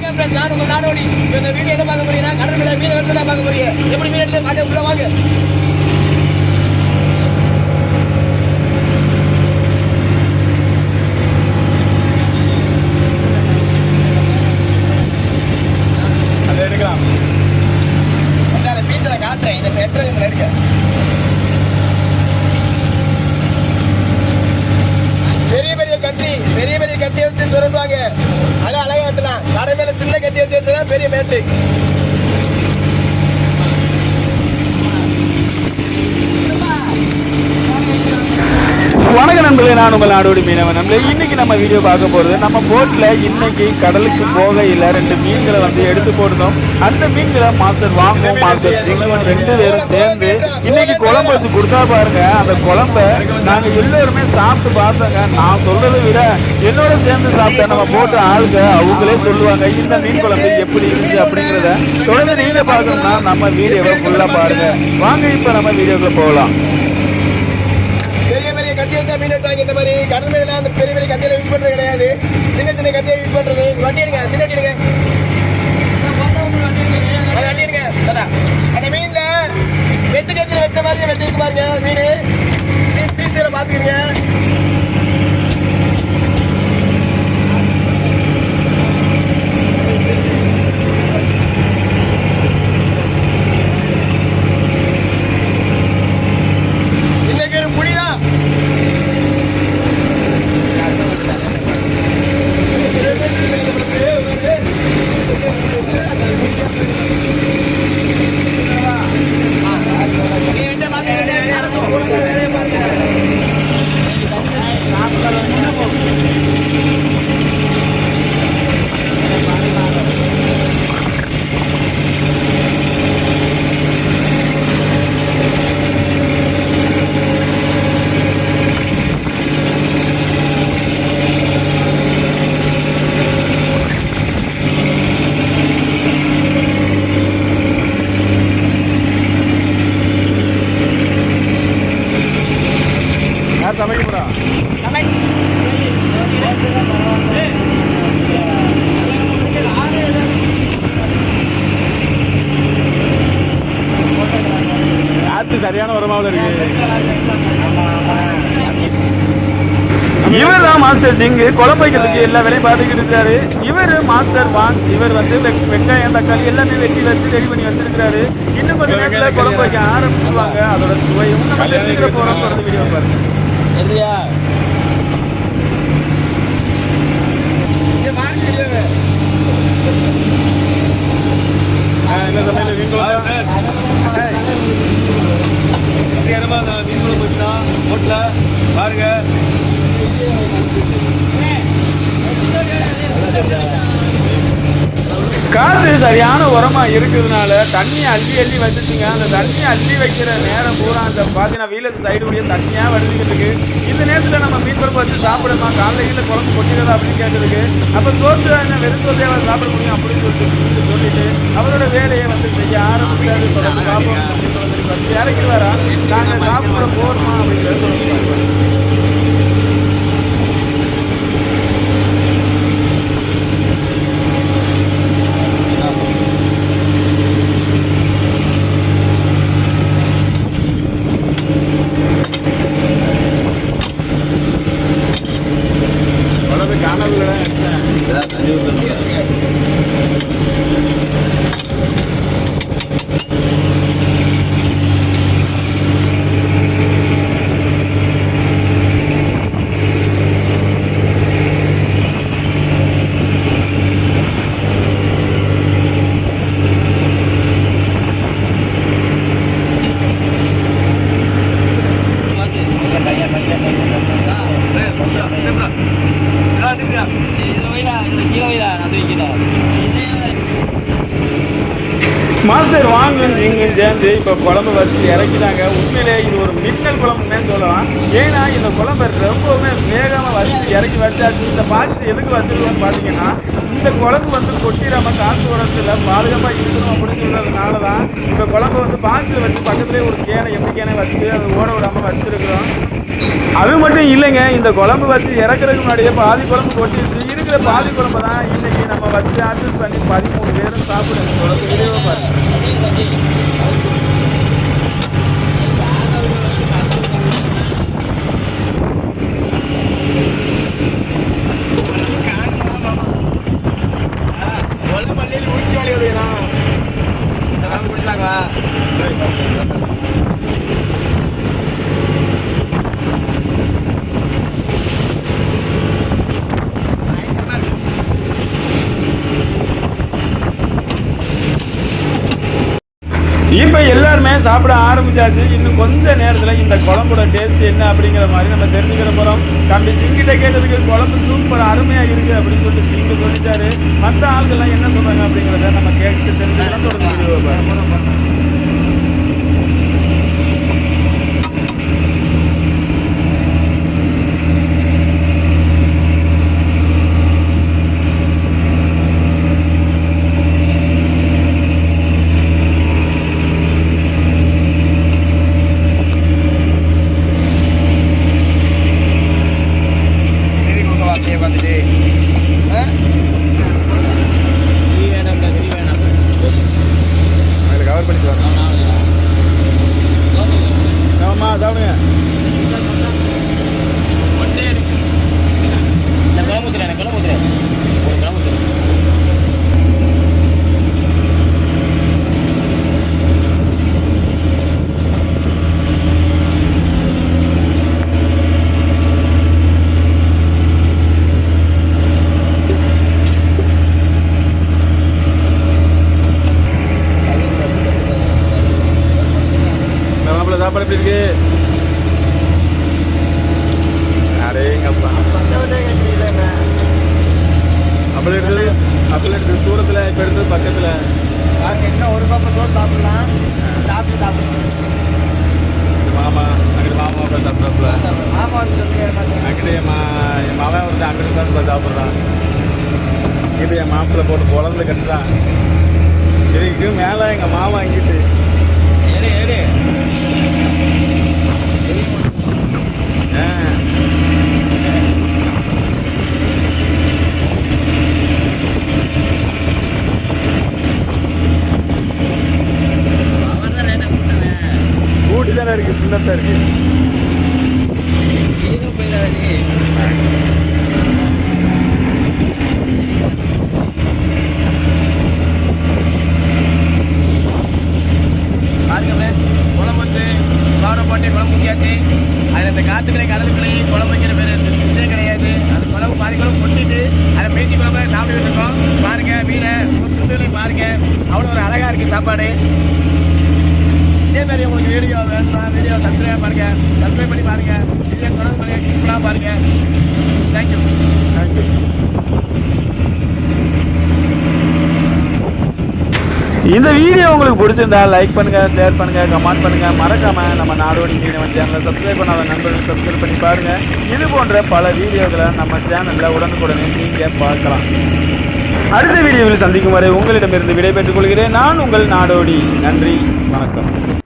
friends, நான் நாடோடி. இந்த வீடியோ என்ன பார்க்க போறீங்கன்னா கடல் மேல மீன் வெட்டு பார்க்க போறீங்க. எப்படி மீன் எடுத்து மாட்டே உள்ள வாங்க. எடுக்கலாம். காட்டுறேன். இந்த பெட்ரோல் இதில் எடுக்க பெரிய பெரிய கத்தி பெரிய பெரிய கத்தியை வச்சு சுரண்டுவாங்க அழகா அழகா வெட்டலாம் கடை மேல சின்ன கத்தி வச்சு வெட்டுறது பெரிய மேட்ரிக் வணக்க நண்பர்களே நான் உங்கள் நாடோடி மீனவன். நண்பர்களே இன்னைக்கு நம்ம வீடியோ பார்க்க போகிறது நம்ம போட்டில் இன்னைக்கு கடலுக்கு போகையில் ரெண்டு மீன்களை வந்து எடுத்து போட்டிருந்தோம். அந்த மீன்களை மாஸ்டர் வாங்கும் மாஸ்டர் ரெண்டு பேரும் சேர்ந்து இன்னைக்கு குழம்பு வச்சு கொடுத்தா பாருங்க. அந்த குழம்ப நாங்கள் எல்லோருமே சாப்பிட்டு பார்த்தோங்க. நான் சொல்றதை விட என்னோட சேர்ந்து சாப்பிட்ட நம்ம போட்டு ஆளுங்க அவங்களே சொல்லுவாங்க இந்த மீன் குழம்பு எப்படி இருந்துச்சு அப்படிங்கிறத தொடர்ந்து நீங்க பார்க்கணும்னா நம்ம வீடியோவை ஃபுல்லாக பாருங்க. வாங்க இப்போ நம்ம வீடியோக்குள்ள போகலாம். பெரிய கத்தி வச்சா மீன் வெட்டுவாங்க இந்த மாதிரி கடல் மேல அந்த பெரிய பெரிய கத்தியில யூஸ் பண்றது கிடையாது. சின்ன சின்ன கத்தியை யூஸ் பண்றது. வண்டி எடுங்க சின்ன வண்டி எடுங்க. வண்டி எடுங்க அந்த மீன்ல வெட்டு கத்தியில வெட்ட மாதிரி வெட்டி பாருங்க மீன். மீன் பீஸ்ல காத்து சரியான உரமாவில் இருக்கு. இவர் தான் மாஸ்டர் சிங் குழம்பு வைக்கிறதுக்கு எல்லா வேலையும் பார்த்துக்கிட்டு இருக்காரு. இவர் மாஸ்டர் வான் இவர் வந்து வெங்காயம் தக்காளி எல்லாமே வெட்டி வச்சு ரெடி பண்ணி வச்சிருக்காரு இன்னும் கொஞ்ச நேரத்தில் குழம்பு வைக்க ஆரம்பிச்சுவாங்க அதோட சுவையும் நம்ம தெரிஞ்சுக்கிற போறோம் தொடர்ந்து வீடியோ பாருங்க இங்க மாறி தெரியாது இந்த சமையல் மீன் குழம்பு மீன் குழம்பு வச்சா ஹோட்டலில் பாருங்க காற்று சரியான உரமா இருக்கிறதுனால தண்ணி அள்ளி அள்ளி வச்சுச்சுங்க அந்த தண்ணி அள்ளி வைக்கிற நேரம் பூரா அந்த பார்த்தீங்கன்னா வீலர் சைடு உடைய தண்ணியாக வருதுக்கிட்டு இருக்கு. இந்த நேரத்தில் நம்ம மீன் குழம்பு வச்சு சாப்பிடுமா காலையில் குழம்பு கொட்டிடுறதா அப்படின்னு கேட்டதுக்கு அப்போ சோத்து என்ன வெறும் சோத்தையாக சாப்பிட முடியும் அப்படின்னு சொல்லிட்டு சொல்லிட்டு அவரோட வேலையை வந்து செய்ய ஆரம்பிச்சாரு. தொடர்ந்து பார்ப்போம் மீன் குழம்பு வச்சு. வரா நாங்கள் சாப்பிட போகணுமா அப்படின்னு சொல்லி பார்க்கலாம். குழம்பு காணவில்லை மாஸ்டர் வாங்கும் நீங்களும் சேர்ந்து இப்போ குழம்பு வச்சு இறக்கிட்டாங்க. உண்மையிலே இது ஒரு மின்னல் குழம்புன்னே சொல்லலாம். ஏன்னா இந்த குழம்பு ரொம்பவுமே வேகமாக வச்சு இறக்கி வச்சாச்சு. இந்த பாக்ஸ் எதுக்கு வச்சிருக்கோம்னு பார்த்தீங்கன்னா இந்த குழம்பு வந்து கொட்டிடாம காற்று உரத்தில் பாதுகாப்பாக இருக்கணும் அப்படின்னு சொல்கிறதுனால தான் இந்த குழம்பு வந்து பாக்ஸில் வச்சு பக்கத்துலேயே ஒரு கேனை எப்படி கேனை வச்சு அதை ஓட விடாமல் வச்சிருக்கிறோம். அது மட்டும் இல்லைங்க இந்த குழம்பு வச்சு இறக்குறதுக்கு முன்னாடியே பாதி குழம்பு கொட்டிடுச்சு. இருக்கிற பாதி குழம்பு தான் இன்றைக்கி நம்ம வச்சு அட்ஜஸ்ட் பண்ணி பதிமூணு பேரும் சாப்பிடுங்க குழம்பு வீடியோவை பாருங்கள் よろしくお願いします。இப்போ எல்லாருமே சாப்பிட ஆரம்பிச்சாச்சு. இன்னும் கொஞ்ச நேரத்தில் இந்த குழம்போட டேஸ்ட் என்ன அப்படிங்கிற மாதிரி நம்ம தெரிஞ்சுக்கிற போகிறோம் தம்பி சிங்கிட்ட கேட்டதுக்கு குழம்பு சூப்பர் அருமையாக இருக்குது அப்படின்னு சொல்லிட்டு சிங்கு சொல்லிட்டாரு. மற்ற ஆளுகள்லாம் என்ன சொல்கிறாங்க அப்படிங்கிறத நம்ம கேட்டு தெரிஞ்சுக்கலாம். தொடர்ந்து video save on the day. இருக்கு அடேங்கப்பா அப்பளம் எடுத்தது அப்பளம் எடுத்தது தூரத்தில் இப்போ எடுத்தது பக்கத்தில் இன்னும் ஒரு கப்பு சோறு சாப்பிடலாம் சாப்பிட்டு சாப்பிடலாம் மாமா அங்கிட்டு மாமா அப்பா சாப்பிட்றாப்புல ஆமா வந்து அங்கிட்டு என் மா என் மகன் வந்து அங்கிட்டு தான் சாப்பிட்றான் இது என் மாப்பிள்ளை போட்டு குழந்தை கட்டுறான் இதுக்கு மேலே எங்கள் மாமா இங்கிட்டு எடு எடு தானே இருக்கு பின்னத்தான் இருக்கு. நீனும் போயிடாத பாருங்க குழம்பு வச்சு சோறை போட்டு குழம்பு ஊற்றியாச்சு அதில் இந்த காத்துக்களை கடலுக்குள்ளே குழம்பு வைக்கிற பேர் விஷயம் கிடையாது. அது குழம்பு பாதி குழம்பு கொட்டிட்டு அதை மேய்ச்சி குழம்பு சாப்பிட்டுட்டு இருக்கோம். பாருங்க மீனை துண்டுகளையும் பாருங்க. அவ்வளோ ஒரு அழகாக இருக்குது சாப்பாடு. இதே மாதிரி உங்களுக்கு வீடியோ வேணும்னா வீடியோ சப்ஸ்கிரைப் பாருங்க சப்ஸ்கிரைப் பண்ணி பாருங்க. வீடியோ தொடர்ந்து பண்ணி பாருங்க. தேங்க்யூ தேங்க்யூ இந்த வீடியோ உங்களுக்கு பிடிச்சிருந்தா லைக் பண்ணுங்க ஷேர் பண்ணுங்க கமெண்ட் பண்ணுங்க. மறக்காம நம்ம நாடோடி மீனவன் சேனலை சப்ஸ்கிரைப் பண்ணாத நண்பர்கள் சப்ஸ்கிரைப் பண்ணி பாருங்க. இது போன்ற பல வீடியோக்களை நம்ம சேனல்ல உடனுக்குடனே நீங்க பார்க்கலாம். அடுத்த வீடியோவில் சந்திக்கும் வரை உங்களிடமிருந்து விடைபெற்றுக் கொள்கிறேன். நான் உங்கள் நாடோடி. நன்றி. வணக்கம்.